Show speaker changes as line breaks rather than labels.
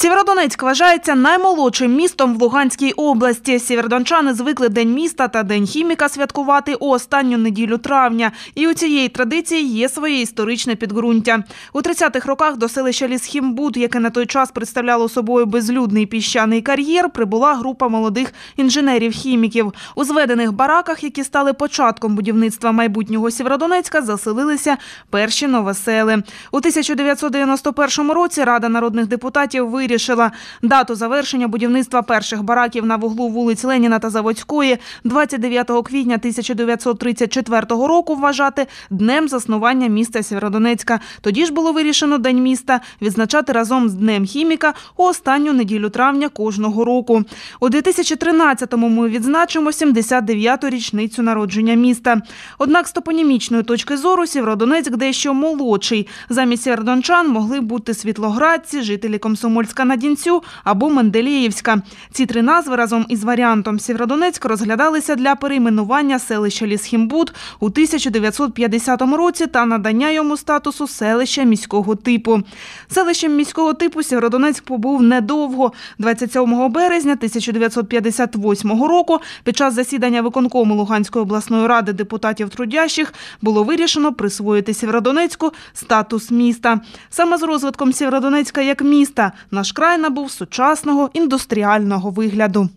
Сєвєродонецьк вважається наймолодшим містом в Луганській області. Сєвєродончани звикли День міста та День хіміка святкувати у останню неділю травня. І у цієї традиції є своє історичне підґрунтя. У 30-х роках до селища Лісхімбуд, яке на той час представляло собою безлюдний піщаний кар'єр, прибула група молодих інженерів-хіміків. У зведених бараках, які стали початком будівництва майбутнього Сєвєродонецька, заселилися перші новосели. У 1991 році Рада народних депутатів вирішила дату завершення будівництва перших бараків на вуглу вулиць Леніна та Заводської 29 квітня 1934 року вважати днем заснування міста Сєвєродонецька. Тоді ж було вирішено День міста відзначати разом з Днем хіміка у останню неділю травня кожного року. У 2013-му ми відзначимо 79-ту річницю народження міста. Однак з топонімічної точки зору Сєвєродонецьк дещо молодший. Замість сєвєродончан могли бути світлоградці, жителі Комсомольська на Дінцю або Менделєєвська. Ці три назви разом із варіантом Сєвєродонецьк розглядалися для перейменування селища Лісхімбуд у 1950 році та надання йому статусу селища міського типу. Селищем міського типу Сєвєродонецьк побув недовго. 27 березня 1958 року під час засідання виконкому Луганської обласної ради депутатів трудящих було вирішено присвоїти Сєвєродонецьку статус міста. Саме з розвитком Сєвєродонецька як міста наш край набув сучасного індустріального вигляду.